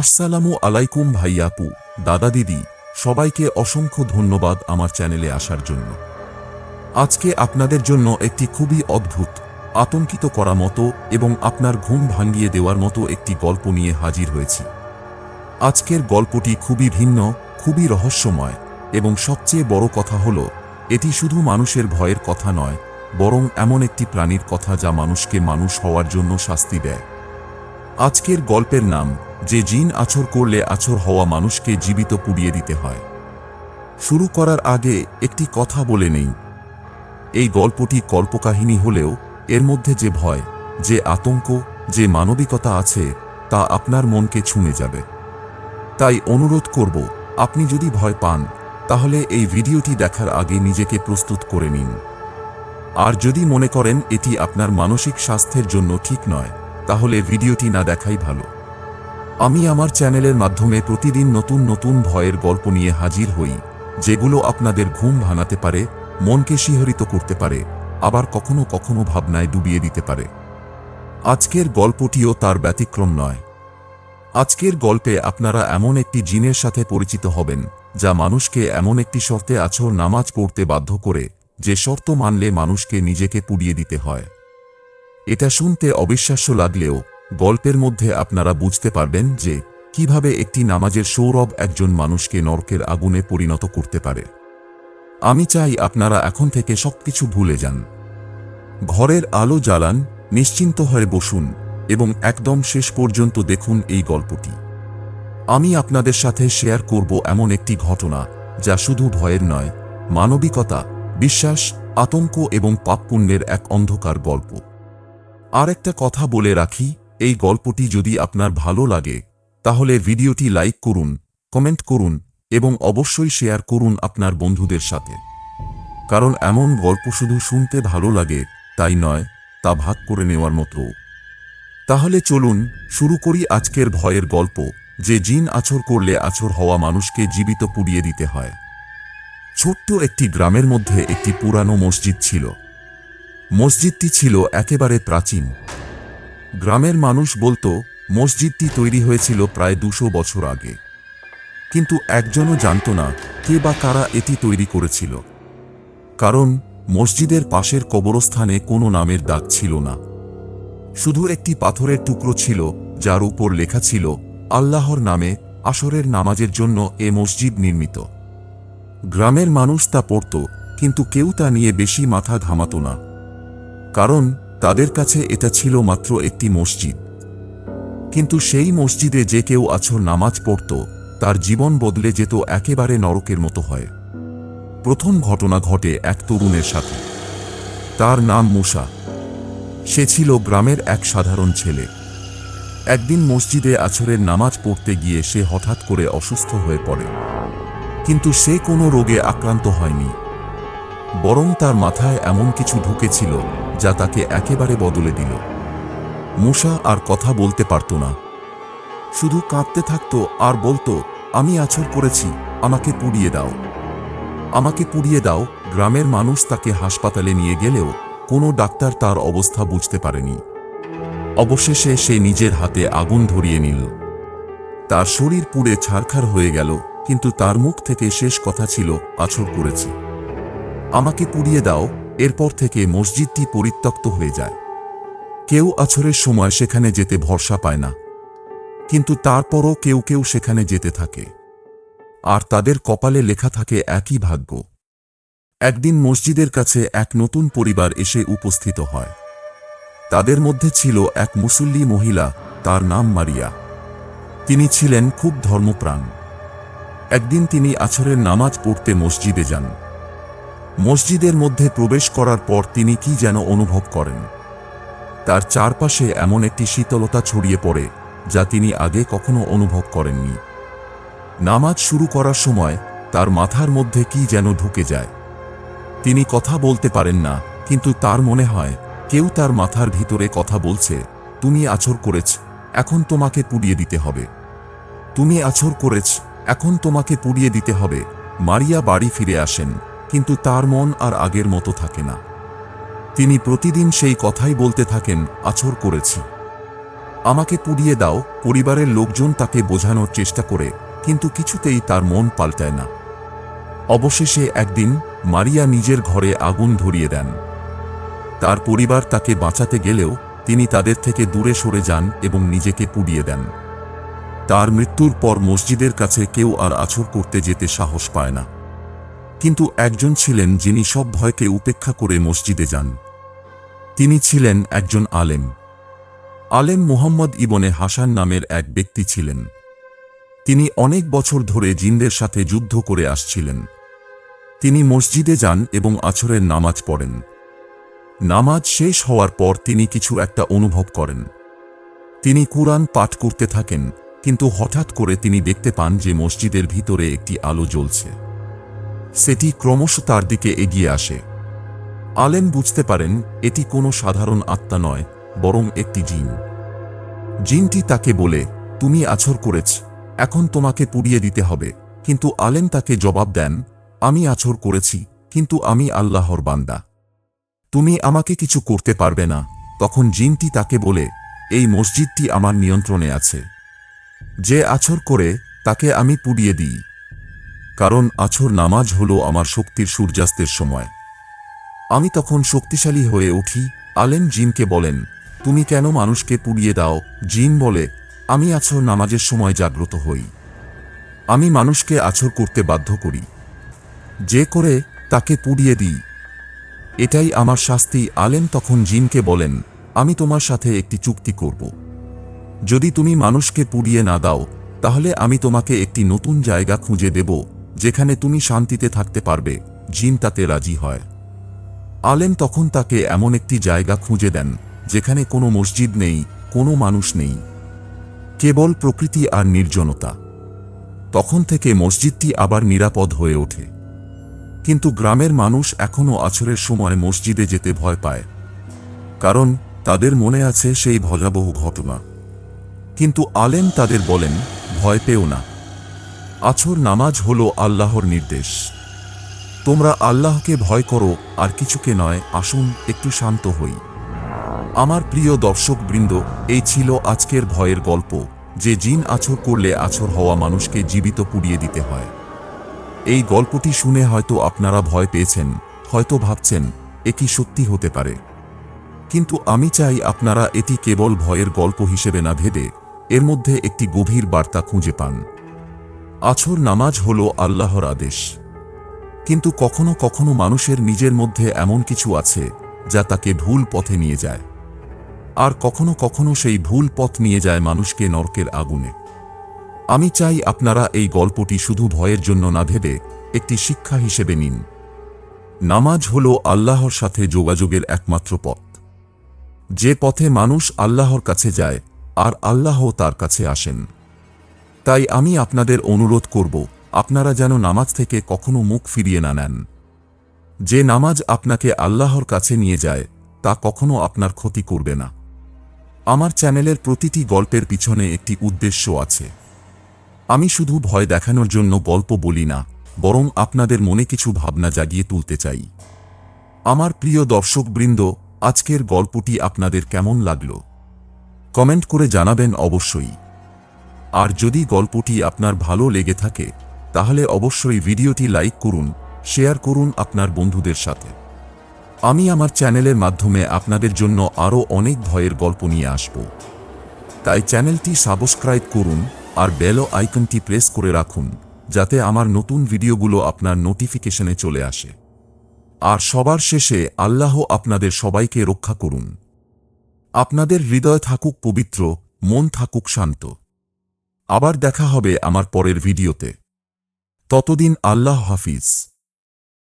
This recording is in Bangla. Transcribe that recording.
আসসালামু আলাইকুম ভাইয়াপু দাদা দিদি, সবাইকে অসংখ্য ধন্যবাদ আমার চ্যানেলে আসার জন্য। আজকে আপনাদের জন্য একটি খুবই অদ্ভুত, আতঙ্কিত করা মতো এবং আপনার ঘুম ভাঙিয়ে দেওয়ার মতো একটি গল্প নিয়ে হাজির হয়েছি। আজকের গল্পটি খুবই ভিন্ন, খুবই রহস্যময় এবং সবচেয়ে বড় কথা হল, এটি শুধু মানুষের ভয়ের কথা নয়, বরং এমন একটি প্রাণীর কথা যা মানুষকে মানুষ হওয়ার জন্য শাস্তি দেয়। আজকের গল্পের নাম, যে জিন আছর করলে আছর হওয়া মানুষকে জীবিত পুড়িয়ে দিতে হয়। শুরু করার আগে একটি কথা বলে নেই। এই গল্পটি কল্পকাহিনী হলেও এর মধ্যে যে ভয়, যে আতঙ্ক, যে মানবিকতা আছে, তা আপনার মনকে ছুঁয়ে যাবে। তাই অনুরোধ করব, আপনি যদি ভয় পান, তাহলে এই ভিডিওটি দেখার আগে নিজেকে প্রস্তুত করে নিন। আর যদি মনে করেন এটি আপনার মানসিক স্বাস্থ্যের জন্য ঠিক নয় তাহলে ভিডিওটি না দেখাই ভালো। আমি আমার চ্যানেলের মাধ্যমে প্রতিদিন নতুন নতুন ভয়ের গল্প নিয়ে হাজির হই, যেগুলো আপনাদের ঘুম ভাঙাতে পারে, মনকে শিহরিত করতে পারে, আবার কখনো কখনো ভাবনায় ডুবিয়ে দিতে পারে। আজকের গল্পটিও তার ব্যতিক্রম নয়। আজকের গল্পে আপনারা এমন একটি জিনের সাথে পরিচিত হবেন, যা মানুষকে এমন একটি শর্তে আছর নামাজ পড়তে বাধ্য করে, যে শর্ত মানলে মানুষকে নিজেকে পুড়িয়ে দিতে হয়। এটা শুনতে অবিশ্বাস্য লাগলেও গল্পের মধ্যে আপনারা বুঝতে পারবেন যে কীভাবে একটি নামাজের সৌরভ একজন মানুষকে নরকের আগুনে পরিণত করতে পারে। আমি চাই আপনারা এখন থেকে সবকিছু ভুলে যান। ঘরের আলো জ্বালান, নিশ্চিন্ত হয়ে বসুন এবং একদম শেষ পর্যন্ত দেখুন এই গল্পটি। আমি আপনাদের সাথে শেয়ার করব এমন একটি ঘটনা যা শুধু ভয়ের নয়, মানবিকতা, বিশ্বাস, আতঙ্ক এবং পাপপুণ্যের এক অন্ধকার গল্প। আর একটা কথা বলে রাখি, এই গল্পটি যদি আপনার ভালো লাগে, তাহলে ভিডিওটি লাইক করুন, কমেন্ট করুন, এবং অবশ্যই শেয়ার করুন আপনার বন্ধুদের সাথে। কারণ এমন গল্প শুধু শুনতে ভালো লাগে, তাই নয়, তা ভাগ করে নেওয়ার মতো। তাহলে চলুন, শুরু করি আজকের ভয়ের গল্প, যে জিন আছর করলে আছর হওয়া মানুষকে জীবিত পুড়িয়ে দিতে হয়। ছোট্ট একটি গ্রামের মধ্যে একটি পুরানো মসজিদ ছিল। মসজিদটি ছিল একেবারে প্রাচীন। গ্রামের মানুষ বলতো, মসজিদটি তৈরি হয়েছিল প্রায় দুশো বছর আগে। কিন্তু একজনও জানত না কে বা কারা এটি তৈরি করেছিল। কারণ মসজিদের পাশের কবরস্থানে কোনো নামের দাগ ছিল না। শুধু একটি পাথরের টুকরো ছিল, যার উপর লেখা ছিল, আল্লাহর নামে আসরের নামাজের জন্য এ মসজিদ নির্মিত। গ্রামের মানুষ তা পড়ত, কিন্তু কেউ তা নিয়ে বেশি মাথা ঘামাত না। কারণ তাদের কাছে এটা ছিল মাত্র একটি মসজিদ। কিন্তু সেই মসজিদে যে কেউ আছর নামাজ পড়ত, তার জীবন বদলে যেত একেবারে নরকের মতো হয়। প্রথম ঘটনা ঘটে এক তরুণের সাথে। তার নাম মুসা। সে ছিল গ্রামের এক সাধারণ ছেলে। একদিন মসজিদে আছরের নামাজ পড়তে গিয়ে সে হঠাৎ করে অসুস্থ হয়ে পড়ে। কিন্তু সে কোনো রোগে আক্রান্ত হয়নি। বরং তার মাথায় এমন কিছু ঢুকেছিল যা তাকে একেবারে বদলে দিল। মুসা আর কথা বলতে পারত না। শুধু কাঁদতে থাকত আর বলতো, আমি আছর করেছি, আমাকে পুড়িয়ে দাও। আমাকে পুড়িয়ে দাও, গ্রামের মানুষ তাকে হাসপাতালে নিয়ে গেলেও কোনো ডাক্তার তার অবস্থা বুঝতে পারেনি। অবশেষে সে নিজের হাতে আগুন ধরিয়ে নিল। তার শরীর পুড়ে ছারখার হয়ে গেল, কিন্তু তার মুখ থেকে শেষ কথা ছিল, আছর করেছি। আমাকে পুড়িয়ে দাও এরপর থেকে মসজিদটি পরিত্যক্ত হয়ে যায়। কেউ আছরের সময় সেখানে যেতে ভরসা পায় না। কিন্তু তারপরও কেউ কেউ সেখানে যেতে থাকে। আর তাদের কপালে লেখা থাকে একই ভাগ্য। একদিন মসজিদের কাছে এক নতুন পরিবার এসে উপস্থিত হয়। তাদের মধ্যে ছিল এক মুসল্লি মহিলা, তার নাম মারিয়া। তিনি ছিলেন খুব ধর্মপ্রাণ। একদিন তিনি আছরের নামাজ পড়তে মসজিদে যান। মসজিদের মধ্যে প্রবেশ করার পর তিনি কি যেন অনুভব করেন। তার চারপাশে এমন একটি শীতলতা ছড়িয়ে পড়ে, যা তিনি আগে কখনো অনুভব করেননি। নামাজ শুরু করার সময় তার মাথার মধ্যে কি যেন ঢুকে যায়। তিনি কথা বলতে পারেন না, কিন্তু তার মনে হয়, কেউ তার মাথার ভিতরে কথা বলছে, তুমি আছর করেছ, এখন তোমাকে পুড়িয়ে দিতে হবে। তুমি আছর করেছ, এখন তোমাকে পুড়িয়ে দিতে হবে। মারিয়া বাড়ি ফিরে আসেন। কিন্তু তার মন আর আগের মতো থাকে না। তিনি প্রতিদিন সেই কথাই বলতে থাকেন, আছর করেছি। আমাকে পুড়িয়ে দাও, পরিবারের লোকজন তাকে বোঝানোর চেষ্টা করে, কিন্তু কিছুতেই তার মন পাল্টায় না। অবশেষে একদিন মারিয়া নিজের ঘরে আগুন ধরিয়ে দেন। তার পরিবার তাকে বাঁচাতে গেলেও তিনি তাদের থেকে দূরে সরে যান এবং নিজেকে পুড়িয়ে দেন। তার মৃত্যুর পর মসজিদের কাছে কেউ আর আছর করতে যেতে সাহস পায় না। কিন্তু একজন ছিলেন যিনি সব ভয়কে উপেক্ষা করে মসজিদে যান। তিনি ছিলেন একজন আলেম। আলেম মুহাম্মদ ইবনে হাসান নামের এক ব্যক্তি ছিলেন। তিনি অনেক বছর ধরে জিনদের সাথে যুদ্ধ করে আসছিলেন। তিনি মসজিদে যান এবং আছরের নামাজ পড়েন। নামাজ শেষ হওয়ার পর তিনি কিছু একটা অনুভব করেন। তিনি কুরআন পাঠ করতে থাকেন, কিন্তু হঠাৎ করে তিনি দেখতে পান যে মসজিদের ভিতরে একটি আলো জ্বলছে। সেটি ক্রমশ তার দিকে এগিয়ে আসে। আলেম বুঝতে পারেন, এটি কোনো সাধারণ আত্মা নয়, বরং একটি জিন। জিনটি তাকে বলে, তুমি আছর করেছ, এখন তোমাকে পুড়িয়ে দিতে হবে। কিন্তু আলেম তাকে জবাব দেন, আমি আছর করেছি, কিন্তু আমি আল্লাহর বান্দা। তুমি আমাকে কিছু করতে পারবে না। তখন জিনটি তাকে বলে, এই মসজিদটি আমার নিয়ন্ত্রণে আছে। যে আছর করে, তাকে আমি পুড়িয়ে দিই। কারণ আছর নামাজ হল আমার শক্তির সূর্যাস্তের সময়। আমি তখন শক্তিশালী হয়ে উঠি, আলেম জিনকে বলেন, তুমি কেন মানুষকে পুড়িয়ে দাও? জিন বলে, আমি আছর নামাজের সময় জাগ্রত হই। আমি মানুষকে আছর করতে বাধ্য করি। যে করে তাকে পুড়িয়ে দিই। এটাই আমার শাস্তি। আলেম তখন জিনকে বলেন, আমি তোমার সাথে একটি চুক্তি করব। যদি তুমি মানুষকে পুড়িয়ে না দাও, তাহলে আমি তোমাকে একটি নতুন জায়গা খুঁজে দেব। যেখানে তুমি শান্তিতে থাকতে পারবে, জিন তাতে রাজি হয়। আলেম তখন তাকে এমন একটি জায়গা খুঁজে দেন, যেখানে কোনো মসজিদ নেই, কোনো মানুষ নেই। কেবল প্রকৃতি আর নির্জনতা। তখন থেকে মসজিদটি আবার নিরাপদ হয়ে ওঠে। কিন্তু গ্রামের মানুষ এখনও আছরের সময় মসজিদে যেতে ভয় পায়। কারণ তাদের মনে আছে সেই ভয়াবহ ঘটনা। কিন্তু আলেম তাদের বলেন, ভয় পেও না। আছর নামাজ হল আল্লাহর নির্দেশ। তোমরা আল্লাহকে ভয় করো, আর কিছুকে নয়, আসুন, একটু শান্ত হই। আমার প্রিয় দর্শকবৃন্দ, এই ছিল আজকের ভয়ের গল্প, যে জিন আছর করলে আছর হওয়া মানুষকে জীবিত পুড়িয়ে দিতে হয়। এই গল্পটি শুনে হয়তো আপনারা ভয় পেয়েছেন, হয়তো ভাবছেন, এ কি সত্যি হতে পারে? কিন্তু আমি চাই আপনারা এটি কেবল ভয়ের গল্প হিসেবে না ভেবে এর মধ্যে একটি গভীর বার্তা খুঁজে পান। আছর নামাজ হল আল্লাহর আদেশ। কিন্তু কখনো কখনো মানুষের নিজের মধ্যে এমন কিছু আছে, যা তাকে ভুল পথে নিয়ে যায়। আর কখনো কখনো সেই ভুল পথ নিয়ে যায় মানুষকে নরকের আগুনে। আমি চাই আপনারা এই গল্পটি শুধু ভয়ের জন্য না ভেবে একটি শিক্ষা হিসেবে নিন। নামাজ হল আল্লাহর সাথে যোগাযোগের একমাত্র পথ। যে পথে মানুষ আল্লাহর কাছে যায়, আর আল্লাহ তার কাছে আসেন। তাই আমি আপনাদের অনুরোধ করব, আপনারা যেন নামাজ থেকে কখনো মুখ ফিরিয়ে না নেন। যে নামাজ আপনাকে আল্লাহর কাছে নিয়ে যায়, তা কখনো আপনার ক্ষতি করবে না। আমার চ্যানেলের প্রতিটি গল্পের পিছনে একটি উদ্দেশ্য আছে। আমি শুধু ভয় দেখানোর জন্য গল্প বলি না, বরং আপনাদের মনে কিছু ভাবনা জাগিয়ে তুলতে চাই। আমার প্রিয় দর্শকবৃন্দ, আজকের গল্পটি আপনাদের কেমন লাগল? কমেন্ট করে জানাবেন অবশ্যই। আর যদি গল্পটি আপনার ভালো লেগে থাকে, তাহলে অবশ্যই ভিডিওটি লাইক করুন, শেয়ার করুন আপনার বন্ধুদের সাথে। আমি আমার চ্যানেলের মাধ্যমে আপনাদের জন্য আরও অনেক ভয়ের গল্প নিয়ে আসব। তাই চ্যানেলটি সাবস্ক্রাইব করুন আর বেলো আইকনটি প্রেস করে রাখুন, যাতে আমার নতুন ভিডিওগুলো আপনার নোটিফিকেশনে চলে আসে। আর সবার শেষে আল্লাহ আপনাদের সবাইকে রক্ষা করুন। আপনাদের হৃদয় থাকুক পবিত্র, মন থাকুক শান্ত। আবার দেখা হবে আমার পরের ভিডিওতে। ততদিন আল্লাহ হাফিজ।